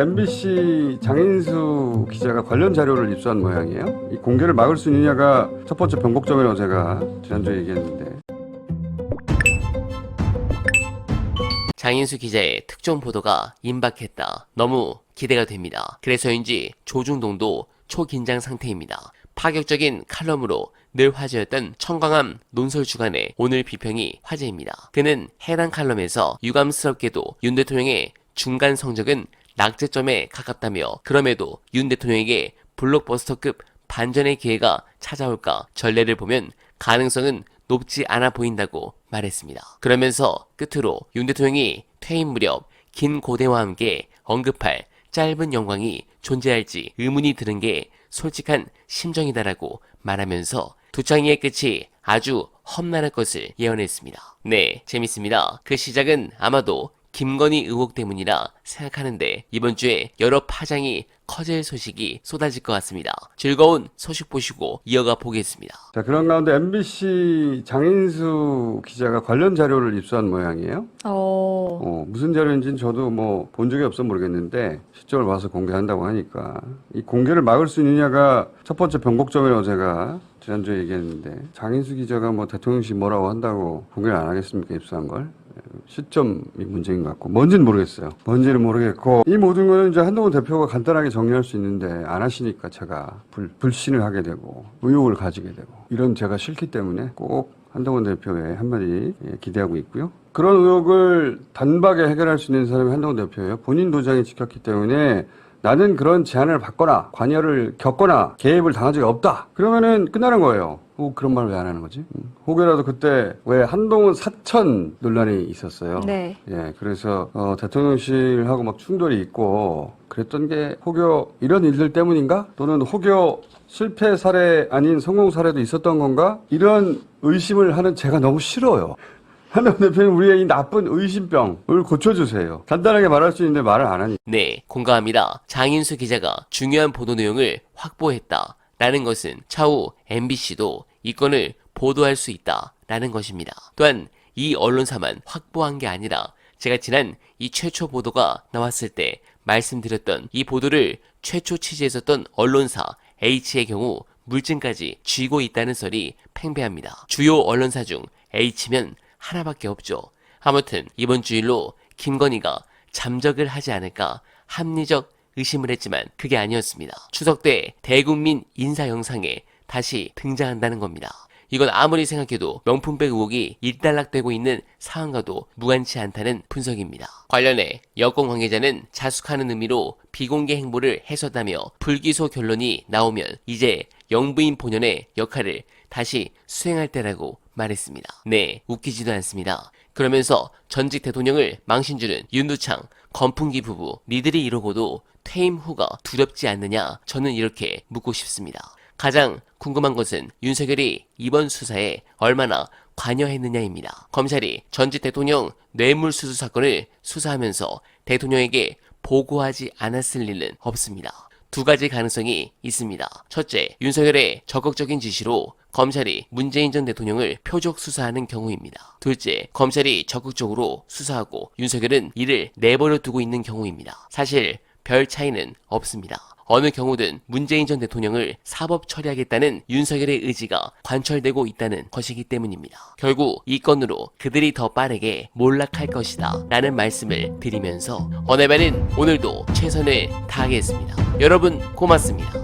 MBC 장인수 기자가 관련 자료를 입수한 모양이에요. 이 공개를 막을 수 있느냐가 첫 번째 변곡점이라고 제가 지난주에 얘기했는데 장인수 기자의 특종 보도가 임박했다. 너무 기대가 됩니다. 그래서인지 조중동도 초긴장 상태입니다. 파격적인 칼럼으로 늘 화제였던 청광함 논설 주간의 오늘 비평이 화제입니다. 그는 해당 칼럼에서 유감스럽게도 윤 대통령의 중간 성적은 낙제점에 가깝다며 그럼에도 윤 대통령에게 블록버스터급 반전의 기회가 찾아올까 전례를 보면 가능성은 높지 않아 보인다고 말했습니다. 그러면서 끝으로 윤 대통령이 퇴임 무렵 긴 고대와 함께 언급할 짧은 영광이 존재할지 의문이 드는 게 솔직한 심정이다라고 말하면서 두창이의 끝이 아주 험난할 것을 예언했습니다. 네, 재밌습니다. 그 시작은 아마도 김건희 의혹 때문이라 생각하는데 이번 주에 여러 파장이 커질 소식이 쏟아질 것 같습니다. 즐거운 소식 보시고 이어가 보겠습니다. 자 그런 가운데 MBC 장인수 기자가 관련 자료를 입수한 모양이에요. 어, 어, 무슨 자료인지는 저도 뭐 본 적이 없어 모르겠는데 시점을 봐서 공개한다고 하니까 이 공개를 막을 수 있느냐가 첫 번째 변곡점이라고 제가 지난주에 얘기했는데 장인수 기자가 뭐 대통령실 뭐라고 한다고 공개를 안 하겠습니까 입수한 걸 시점이 문제인 것 같고 뭔지는 모르겠어요 뭔지는 모르겠고 이 모든 거는 이제 한동훈 대표가 간단하게 정리할 수 있는데 안 하시니까 제가 불, 불신을 하게 되고 의혹을 가지게 되고 이런 제가 싫기 때문에 꼭 한동훈 대표의 한마디 예, 기대하고 있고요. 그런 의혹을 단박에 해결할 수 있는 사람이 한동훈 대표예요. 본인 도장이 찍혔기 때문에 나는 그런 제안을 받거나 관여를 겪거나 개입을 당한 적이 없다. 그러면은 끝나는 거예요. 어, 그런 말 왜 안 하는 거지? 음. 혹여라도 그때 왜 한동훈 사천 논란이 있었어요. 네. 예, 그래서 어, 대통령실하고 막 충돌이 있고 그랬던 게 혹여 이런 일들 때문인가? 또는 혹여 실패 사례 아닌 성공 사례도 있었던 건가? 이런 의심을 하는 제가 너무 싫어요. 한동훈 대표님 우리의 이 나쁜 의심병을 고쳐주세요. 간단하게 말할 수 있는데 말을 안 하니. 네, 공감합니다. 장인수 기자가 중요한 보도 내용을 확보했다. 라는 것은 차후 MBC도 이 건을 보도할 수 있다. 라는 것입니다. 또한 이 언론사만 확보한 게 아니라 제가 지난 이 최초 보도가 나왔을 때 말씀드렸던 이 보도를 최초 취재했었던 언론사 H의 경우 물증까지 쥐고 있다는 설이 팽배합니다. 주요 언론사 중 H면 하나밖에 없죠. 아무튼 이번 주일로 김건희가 잠적을 하지 않을까 합리적 의심을 했지만 그게 아니었습니다. 추석 때 대국민 인사 영상에 다시 등장한다는 겁니다. 이건 아무리 생각해도 명품백 의혹이 일단락되고 있는 상황과도 무관치 않다는 분석입니다. 관련해 여권 관계자는 자숙하는 의미로 비공개 행보를 했었다며 불기소 결론이 나오면 이제 영부인 본연의 역할을 다시 수행할 때라고 말했습니다. 네, 웃기지도 않습니다. 그러면서 전직 대통령을 망신주는 윤두창, 건풍기 부부 니들이 이러고도 퇴임 후가 두렵지 않느냐 저는 이렇게 묻고 싶습니다. 가장 궁금한 것은 윤석열이 이번 수사에 얼마나 관여했느냐입니다. 검찰이 전직 대통령 뇌물수수 사건을 수사하면서 대통령에게 보고하지 않았을 리는 없습니다. 두 가지 가능성이 있습니다. 첫째, 윤석열의 적극적인 지시로 검찰이 문재인 전 대통령을 표적 수사하는 경우입니다. 둘째, 검찰이 적극적으로 수사하고 윤석열은 이를 내버려 두고 있는 경우입니다. 사실 별 차이는 없습니다. 어느 경우든 문재인 전 대통령을 사법 처리하겠다는 윤석열의 의지가 관철되고 있다는 것이기 때문입니다. 결국 이 건으로 그들이 더 빠르게 몰락할 것이다 라는 말씀을 드리면서 어네바는 오늘도 최선을 다하겠습니다. 여러분 고맙습니다.